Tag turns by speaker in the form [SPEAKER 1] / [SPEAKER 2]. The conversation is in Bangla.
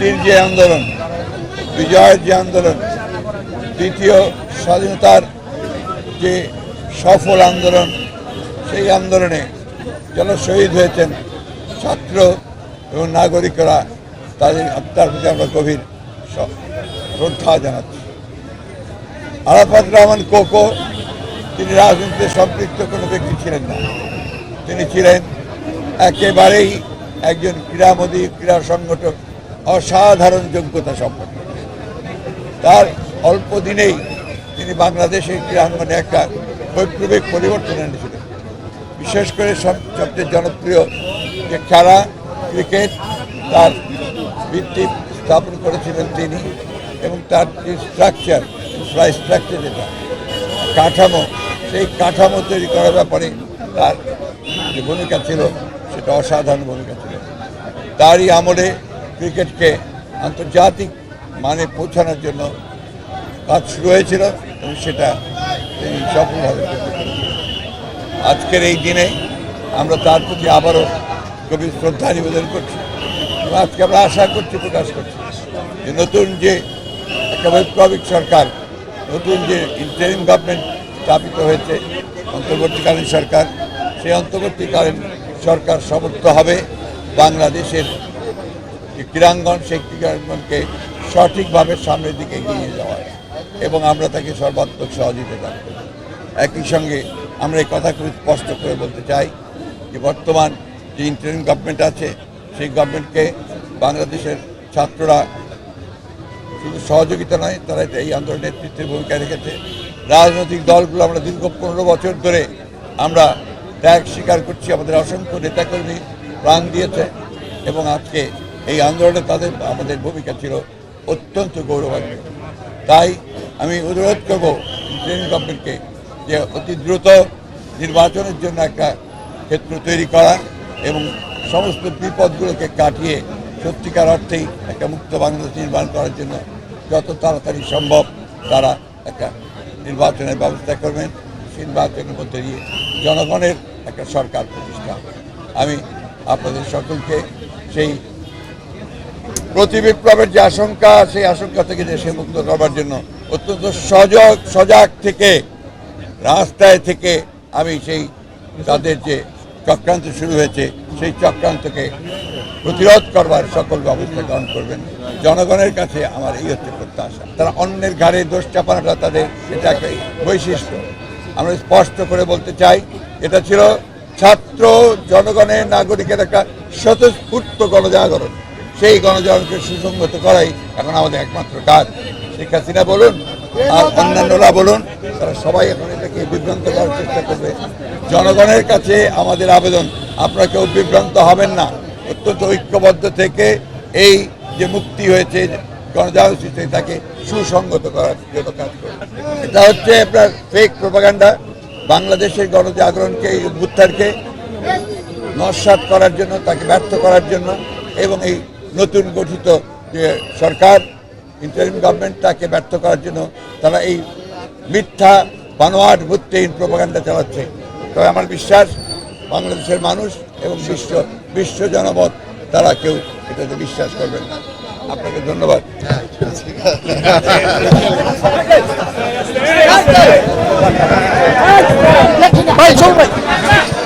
[SPEAKER 1] মুক্তির যে আন্দোলন, বিজয়ের যে আন্দোলন, দ্বিতীয় স্বাধীনতার যে সফল আন্দোলন, সেই আন্দোলনে যারা শহীদ হয়েছেন, ছাত্র এবং নাগরিকরা, তাদের আত্মার প্রতি আমরা গভীর শ্রদ্ধা জানাচ্ছি। আরাফাত রহমান কোকো তিনি রাজনীতিতে সম্পৃক্ত কোনো ব্যক্তি ছিলেন না। তিনি ছিলেন একেবারেই একজন ক্রীড়ামোদী, ক্রীড়া সংগঠক অসাধারণ যোগ্যতা সম্পন্ন। তার অল্প দিনেই তিনি বাংলাদেশের ক্রীড়াঙ্গনে একটা বৈপ্লবিক পরিবর্তন এনেছিলেন। বিশেষ করে সব- সবচেয়ে জনপ্রিয় যে খেলা, ক্রিকেট, তার ভিত্তি স্থাপন করেছিলেন তিনি এবং তার যে স্ট্রাকচার প্রায় স্ট্রাকচার যেটা, কাঠামো, সেই কাঠামো তৈরি করার ব্যাপারে তার যে ভূমিকা ছিল, সেটা অসাধারণ ভূমিকা ছিল। তারই আমলে ক্রিকেটকে আন্তর্জাতিক মানে পৌঁছানোর জন্য কাজ শুরু হয়েছিল এবং সেটা সফলভাবে আজকের এই দিনে আমরা তার প্রতি আবারও গভীর শ্রদ্ধা নিবেদন করছি এবং আজকে আমরা আশা করছি, প্রকাশ করছি যে নতুন যে একটা বৈপ্লবিক সরকার, নতুন যে ইন্টারিম গভর্নমেন্ট স্থাপিত হয়েছে, অন্তর্বর্তীকালীন সরকার, সেই অন্তর্বর্তীকালীন সরকার সমর্থ হবে বাংলাদেশের যে ক্রীড়াঙ্গন, সেই ক্রীড়াঙ্গনকে সঠিকভাবে সামনের দিকে এগিয়ে যাওয়া এবং আমরা তাকে সর্বাত্মক সহযোগিতা করব একই সঙ্গে আমরা এই কথা খুব স্পষ্ট করে বলতে চাই যে বর্তমান যে ইন্টারিম গভর্নমেন্ট আছে, সেই গভর্নমেন্টকে বাংলাদেশের ছাত্ররা শুধু সহযোগিতা নয়, তারা এই আন্দোলনের নেতৃত্বের ভূমিকা রেখেছে। রাজনৈতিক দলগুলো আমরা দীর্ঘ পনেরো বছর ধরে আমরা ত্যাগ স্বীকার করছি, আমাদের অসংখ্য নেতাকর্মী প্রাণ দিয়েছে এবং আজকে এই আন্দোলনে তাদের, আমাদের ভূমিকা ছিল অত্যন্ত গৌরবান্বিত। তাই আমি অনুরোধ করব ইন্টারিম গভর্নমেন্টকে যে অতি দ্রুত নির্বাচনের জন্য একটা ক্ষেত্র তৈরি করা এবং সমস্ত বিপদগুলোকে কাটিয়ে সত্যিকার অর্থেই একটা মুক্ত বাংলাদেশ নির্মাণ করার জন্য যত তাড়াতাড়ি সম্ভব তারা একটা নির্বাচনের ব্যবস্থা করবেন। নির্বাচনের মধ্যে দিয়ে জনগণের একটা সরকার প্রতিষ্ঠা আমি আপনাদের সকলকে সেই প্রতি বিপ্লবের যে আশঙ্কা, সেই আশঙ্কা থেকে দেশে মুক্ত করবার জন্য অত্যন্ত সজাগ সজাগ থেকে, রাস্তায় থেকে আমি সেই তাদের যে চক্রান্ত শুরু হয়েছে, সেই চক্রান্তকে প্রতিরোধ করবার সকল ব্যবস্থা গ্রহণ করবেন। জনগণের কাছে আমার এই হচ্ছে প্রত্যাশা। তারা অন্যের ঘাড়ে দোষ চাপানোটা তাদের এটা বৈশিষ্ট্য। আমরা স্পষ্ট করে বলতে চাই, এটা ছিল ছাত্র জনগণের নাগরিকের একটা স্বতঃস্ফূর্ত গণজাগরণ। সেই গণজনকে সুসংগত করাই এখন আমাদের একমাত্র কাজ। শেখ হাসিনা বলুন আর অন্যান্যরা বলুন, তারা সবাই এখন এটাকে বিভ্রান্ত করার চেষ্টা করবে। জনগণের কাছে আমাদের আবেদন, আপনারা কেউ বিভ্রান্ত হবেন না। অত্যন্ত ঐক্যবদ্ধ থেকে এই যে মুক্তি হয়েছে গণজাগরণ তাকে সুসংগত করার জন্য কাজ করবে। এটা হচ্ছে আপনার ফেক প্রপাগান্ডা বাংলাদেশের গণজাগরণকে এই উত্থানকে নস্বাত করার জন্য, তাকে ব্যর্থ করার জন্য এবং এই নতুন গঠিত যে সরকার ইন্টারিম গভর্নমেন্ট তাকে ব্যর্থ করার জন্য তারা এই মিথ্যা বানোয়াট ভিত্তিহীন প্রপাগান্ডা চালাচ্ছে। তবে আমার বিশ্বাস, বাংলাদেশের মানুষ এবং বিশ্ব বিশ্ব জনমত, তারা কেউ এটাতে বিশ্বাস করবেন না। আপনাকে ধন্যবাদ।
[SPEAKER 2] ভাই।